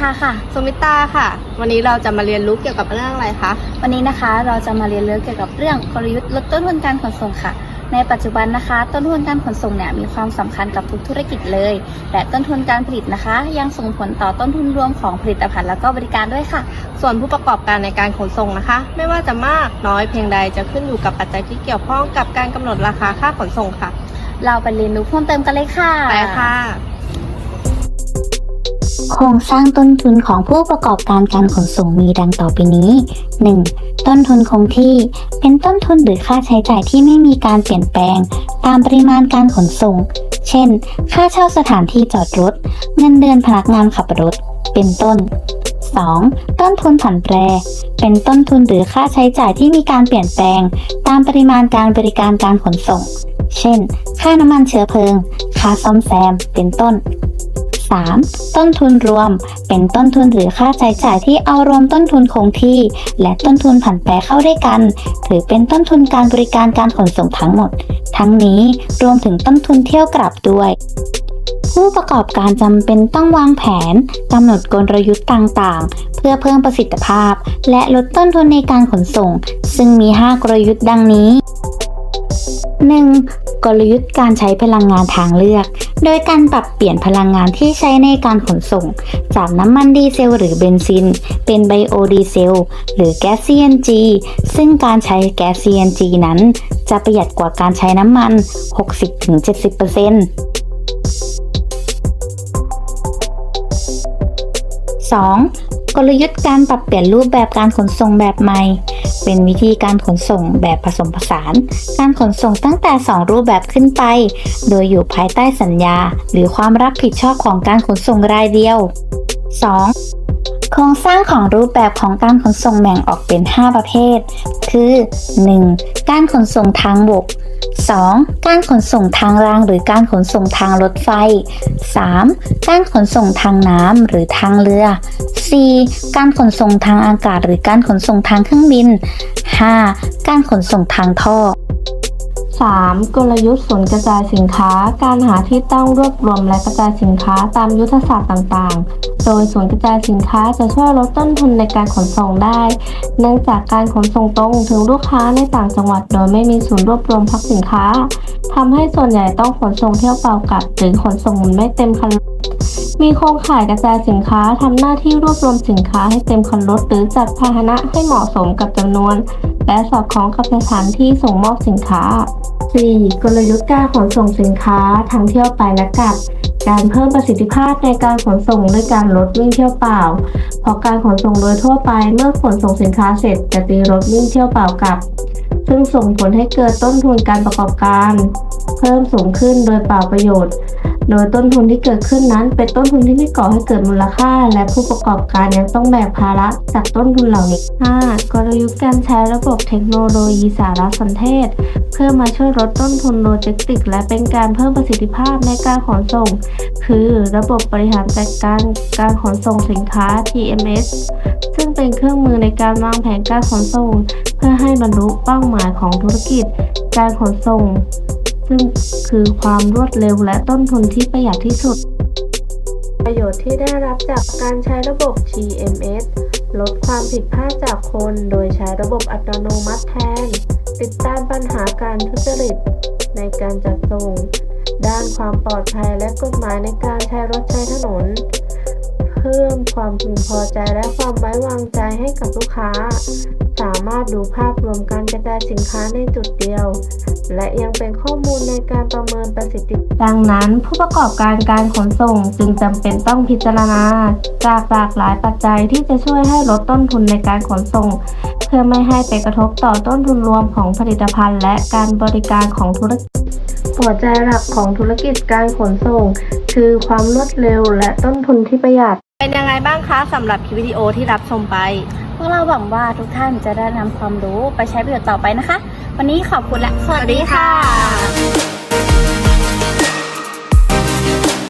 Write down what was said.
ชาค่ะ สมิตาค่ะ วันนี้เราจะมาเรียนรู้เกี่ยวกับเรื่องอะไรคะ วันนี้นะคะเราจะมาเรียนรู้เกี่ยวกับเรื่องกลยุทธ์ลดต้นทุนการขนส่งค่ะ ในปัจจุบันนะคะ ต้นทุนการขนส่งเนี่ยมีความสำคัญกับทุกธุรกิจเลย และต้นทุนการผลิตนะคะ ยังส่งผลต่อต้นทุนรวมของผลิตภัณฑ์แล้วก็บริการด้วยค่ะ ส่วนผู้ประกอบการในการขนส่งนะคะ ไม่ว่าจะมากน้อยเพียงใดจะขึ้นอยู่กับปัจจัยที่เกี่ยวข้องกับการกำหนดราคาค่าขนส่งค่ะ เราไปเรียนรู้เพิ่มเติมกันเลยค่ะไปค่ะ โครงสร้างต้นทุนของผู้ประกอบการการขนส่งมีดังต่อไปนี้ 1. ต้นทุนคงที่ เป็นต้นทุนหรือค่าใช้จ่ายที่ไม่มีการเปลี่ยนแปลง ตามปริมาณการขนส่ง เช่น ค่าเช่าสถานที่จอดรถ เงินเดือนพนักงานขับรถ เป็นต้น 2. ต้นทุนผันแปร เป็นต้นทุนหรือค่าใช้จ่ายที่มีการเปลี่ยนแปลง ตามปริมาณการบริการการขนส่ง เช่น ค่าน้ำมันเชื้อเพลิง ค่าซ่อมแซม เป็นต้น 3. ต้นทุนรวม เป็นต้นทุนหรือค่าใช้จ่ายที่เอารวมต้นทุนคงที่ และต้นทุนผันแปรเข้าด้วยกัน ถือเป็นต้นทุนการบริการการขนส่งทั้งหมด ทั้งนี้รวมถึงต้นทุนเที่ยวกลับด้วยผู้ประกอบการจำเป็นต้องวางแผนกำหนดกลยุทธ์ต่างๆ เพื่อเพิ่มประสิทธิภาพ และลดต้นทุนในการขนส่ง ซึ่งมี 5 กลยุทธ์ดังนี้ 1. กลยุทธ์การใช้พลังงานทางเลือก โดยการปรับเปลี่ยนพลังงานที่ใช้ในการขนส่ง จากน้ำมันดีเซลหรือเบนซิน เป็นไบโอดีเซลหรือแก๊ส CNG ซึ่งการใช้แก๊ส CNG นั้น จะประหยัดกว่าการใช้น้ำมัน 60-70% 2. กลยุทธ์การปรับเปลี่ยนรูปแบบการขนส่งแบบใหม่ เป็นวิธีการขนส่งแบบผสมผสาน การขนส่งตั้งแต่ 2 รูปแบบขึ้นไป โดยอยู่ภายใต้สัญญา หรือความรับผิดชอบของการขนส่งรายเดียว 2. โครงสร้างของรูปแบบของการขนส่งแบ่งออกเป็น 5 ประเภท คือ 1. การขนส่งทางบก 2. การขนส่งทางรางหรือการขนส่งทางรถไฟ 3. การขนส่งทางน้ำหรือทางเรือ 4. การขนส่งทางอากาศหรือการขนส่งทางเครื่องบิน 5. การขนส่งทางท่อ 3. กลยุทธ์ศูนย์กระจายสินค้า การหาที่ตั้งรวบรวมและกระจายสินค้าตามยุทธศาสตร์ต่างๆโดยศูนย์กระจายสินค้าจะช่วยลดต้นทุนในการขนส่งได้ เนื่องจากการขนส่งตรงถึงลูกค้าในต่างจังหวัด โดยไม่มีศูนย์รวบรวมพักสินค้าทำให้ส่วนใหญ่ต้องขนส่งเที่ยวเปล่ากลับ หรือขนส่งไม่เต็มคันมีโครงข่ายกระจายสินค้าทำหน้าที่รวบรวมสินค้าให้เต็มคันรถหรือจัดพาหนะให้เหมาะสมกับจำนวน และสอดคล้องกับสถานที่ส่งมอบสินค้า 4. กลยุทธ์การขนส่งสินค้าทั้งเที่ยวไปและกลับ การเพิ่มประสิทธิภาพในการขนส่งด้วยการรถวิ่งเที่ยวเปล่า เพราะการขนส่งโดยทั่วไปเมื่อขนส่งสินค้าเสร็จจะตีรถวิ่งเที่ยวเปล่ากลับ ซึ่งส่งผลให้เกิดต้นทุนการประกอบการ เพิ่มสูงขึ้นโดยเปล่าประโยชน์ โดยต้นทุนที่เกิดขึ้นนั้น เป็นต้นทุนที่ไม่ก่อให้เกิดมูลค่า และผู้ประกอบการยังต้องแบกภาระจากต้นทุนเหล่านี้ 5. กลยุทธ์การใช้ระบบเทคโนโลยีสารสนเทศ เพื่อมาช่วยลดต้นทุนโลจิสติกส์และเป็นการเพิ่มประสิทธิภาพในการขนส่ง คือระบบบริหารจัดการการขนส่งสินค้า TMS ซึ่งเป็นเครื่องมือในการวางแผนการขนส่ง เพื่อให้บรรลุเป้าหมายของธุรกิจ การขนส่ง ซึ่งคือความรวดเร็วและต้นทุนที่ประหยัดที่สุด ประโยชน์ที่ได้รับจากการใช้ระบบ TMS ลดความผิดพลาดจากคน โดยใช้ระบบอัตโนมัติแทน ติดตามปัญหาการทุจริต ในการจัดส่ง ด้านความปลอดภัยและกฎหมายในการใช้รถใช้ถนน เพิ่มความพึงพอใจและความไว้วางใจให้กับลูกค้า สามารถดูภาพรวมการกระจายสินค้าในจุดเดียว และยังเป็นข้อมูลในการประเมินประสิทธิภาพดังนั้นผู้ประกอบการการขนส่งจึงจำเป็นต้องพิจารณา จากหลากหลายปัจจัยที่จะช่วยให้ลดต้นทุนในการขนส่ง เพื่อไม่ให้ไปกระทบต่อต้นทุนรวมของผลิตภัณฑ์ และการบริการของธุรกิจหัวใจหลักของธุรกิจการขนส่ง คือความรวดเร็วและต้นทุนที่ประหยัด เป็นยังไงบ้างคะสำหรับคลิปวิดีโอที่รับชมไป พวกเราหวังว่าทุกท่านจะได้นำความรู้ไปใช้ประโยชน์ต่อไปนะคะ วันนี้ขอบคุณและสวัสดีค่ะ